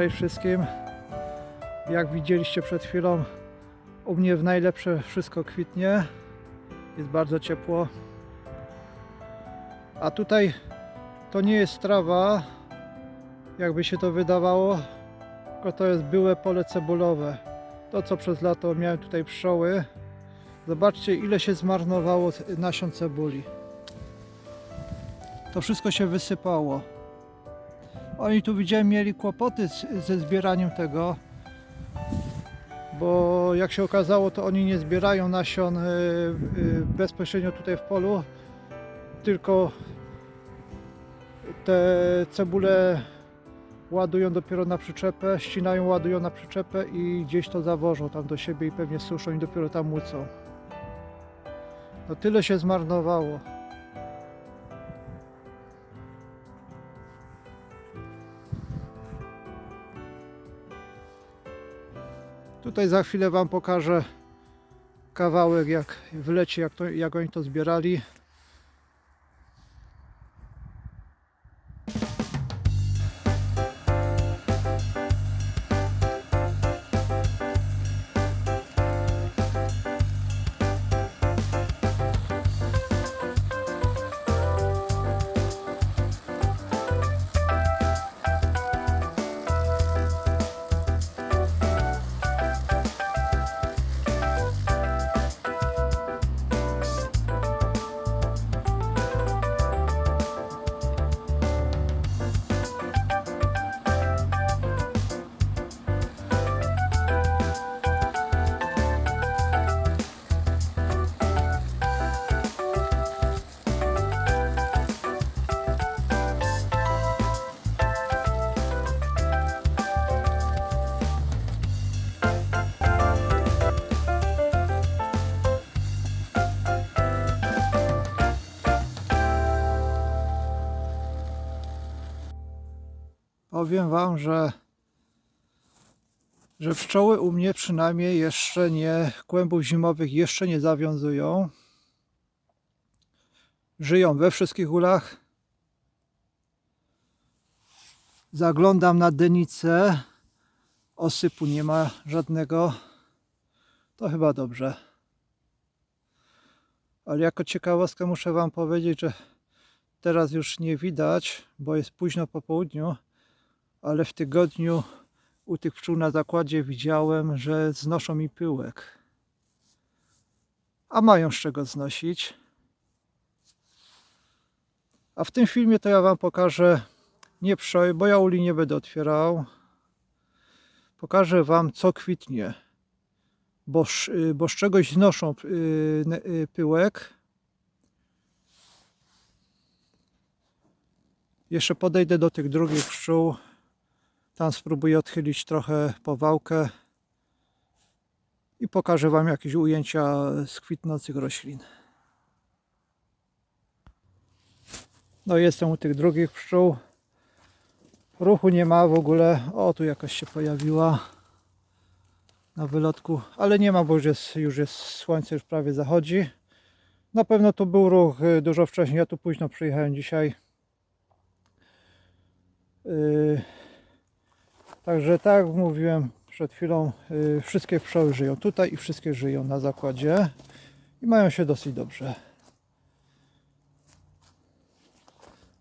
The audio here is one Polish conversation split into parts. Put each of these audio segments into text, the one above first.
Cześć wszystkim. Jak widzieliście przed chwilą, u mnie w najlepsze wszystko kwitnie. Jest bardzo ciepło. A tutaj to nie jest trawa, jakby się to wydawało, tylko to jest byłe pole cebulowe. To co przez lato miałem tutaj pszczoły. Zobaczcie ile się zmarnowało nasion cebuli. To wszystko się wysypało. Oni tu widziałem mieli kłopoty z, ze zbieraniem tego, bo jak się okazało, to oni nie zbierają nasion y, y, bezpośrednio tutaj w polu, tylko te cebule ładują dopiero na przyczepę, ścinają, ładują na przyczepę i gdzieś to zawożą tam do siebie i pewnie suszą i dopiero tam łucą. No tyle się zmarnowało. Tutaj za chwilę Wam pokażę kawałek jak wleci, jak, to, jak oni to zbierali. Powiem Wam, że, że pszczoły u mnie przynajmniej jeszcze nie, kłębów zimowych jeszcze nie zawiązują. Żyją we wszystkich ulach. Zaglądam na denicę. Osypu nie ma żadnego. To chyba dobrze. Ale jako ciekawostkę muszę Wam powiedzieć, że teraz już nie widać, bo jest późno po południu ale w tygodniu u tych pszczół na zakładzie widziałem, że znoszą mi pyłek. A mają z czego znosić. A w tym filmie to ja Wam pokażę nie pszczoły, bo ja uli nie będę otwierał. Pokażę Wam co kwitnie. Bo, z- bo z czegoś znoszą y, y, pyłek. Jeszcze podejdę do tych drugich pszczół. Tam spróbuję odchylić trochę powałkę i pokażę Wam jakieś ujęcia z kwitnących roślin. No jestem u tych drugich pszczół. Ruchu nie ma w ogóle. O, tu jakaś się pojawiła na wylotku, ale nie ma, bo już jest, już jest słońce, już prawie zachodzi. Na pewno tu był ruch y, dużo wcześniej. Ja tu późno przyjechałem dzisiaj. Yy, Także tak jak mówiłem przed chwilą, y, wszystkie pszczoły żyją tutaj i wszystkie żyją na zakładzie i mają się dosyć dobrze.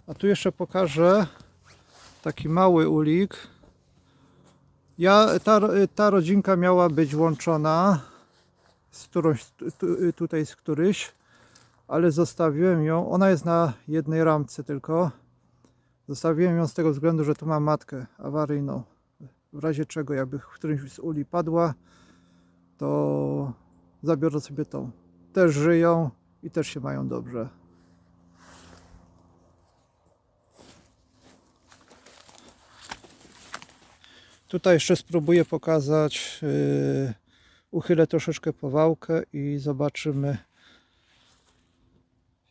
A tu jeszcze pokażę taki mały ulik. Ja, ta, ro- ta rodzinka miała być łączona z którąś, tu- tu- tutaj z któryś, ale zostawiłem ją. Ona jest na jednej ramce tylko. Zostawiłem ją z tego względu, że tu mam matkę awaryjną w razie czego jakby w którymś z uli padła, to zabiorę sobie tą. Też żyją i też się mają dobrze. Tutaj jeszcze spróbuję pokazać, yy, uchylę troszeczkę powałkę i zobaczymy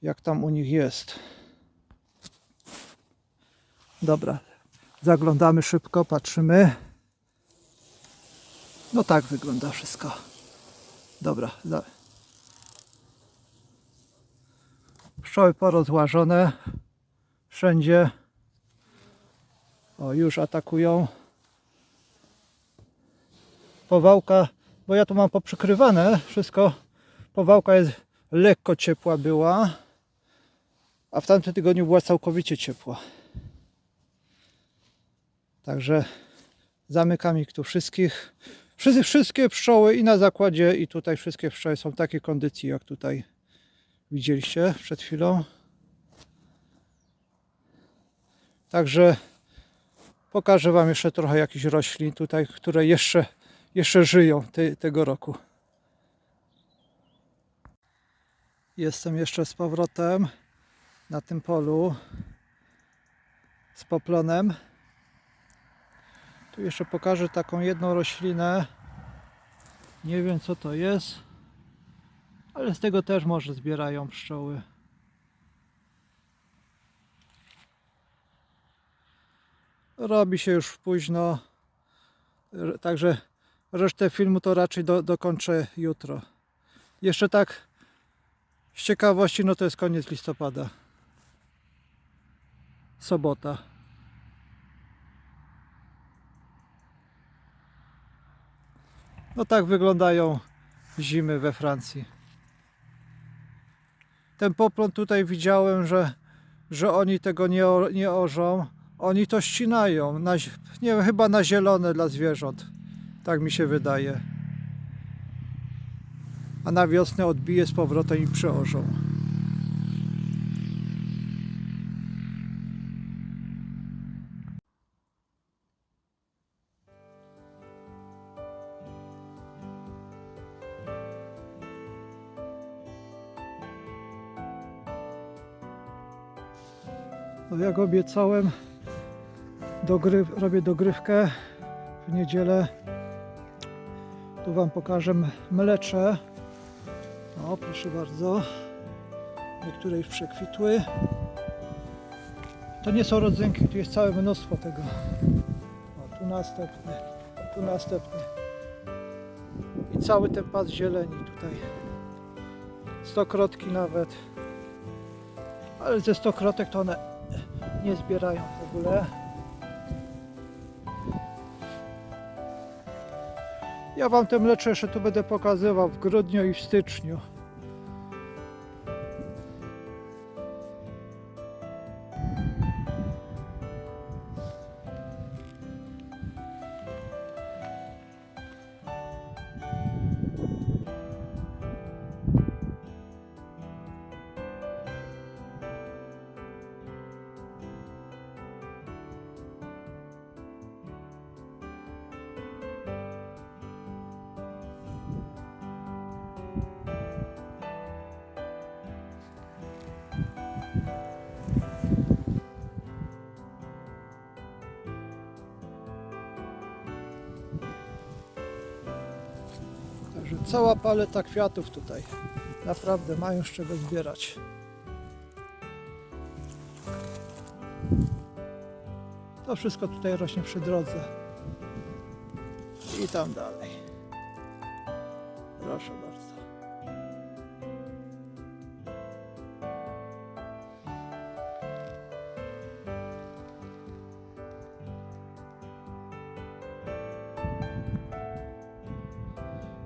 jak tam u nich jest. Dobra, Zaglądamy szybko, patrzymy. No tak wygląda wszystko. Dobra. Za... Pszczoły porozłażone. Wszędzie. O, już atakują. powałka, bo ja tu mam poprzykrywane wszystko. Powałka jest lekko ciepła była, a w tamtym tygodniu była całkowicie ciepła. Także zamykam ich tu wszystkich. Wszystkie pszczoły i na zakładzie i tutaj wszystkie pszczoły są w takiej kondycji jak tutaj widzieliście przed chwilą. Także pokażę Wam jeszcze trochę jakichś roślin tutaj, które jeszcze, jeszcze żyją te, tego roku. Jestem jeszcze z powrotem na tym polu z poplonem. Tu jeszcze pokażę taką jedną roślinę. Nie wiem co to jest, ale z tego też może zbierają pszczoły. Robi się już późno, także resztę filmu to raczej do, dokończę jutro. Jeszcze tak z ciekawości, no to jest koniec listopada. Sobota. No tak wyglądają zimy we Francji. Ten poplon tutaj widziałem, że, że oni tego nie, nie orzą. Oni to ścinają, na, nie chyba na zielone dla zwierząt. Tak mi się wydaje. A na wiosnę odbije z powrotem i przeorzą. Jak obiecałem, dogry, robię dogrywkę w niedzielę. Tu Wam pokażę mlecze. O, proszę bardzo. Niektóre już przekwitły. To nie są rodzynki, tu jest całe mnóstwo tego. O, tu następny, tu następny. I cały ten pas zieleni tutaj. Stokrotki nawet. Ale ze stokrotek to one nie zbierają w ogóle. Ja Wam te mlecze jeszcze tu będę pokazywał w grudniu i w styczniu. Cała paleta kwiatów tutaj. Naprawdę mają z czego zbierać. To wszystko tutaj rośnie przy drodze. I tam dalej. Proszę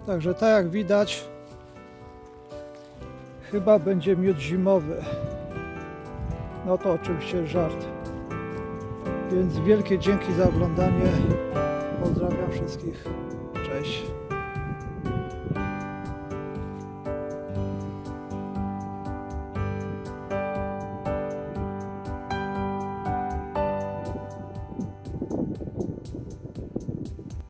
Także tak jak widać, chyba będzie miód zimowy. No to oczywiście żart. Więc wielkie dzięki za oglądanie. Pozdrawiam wszystkich. Cześć.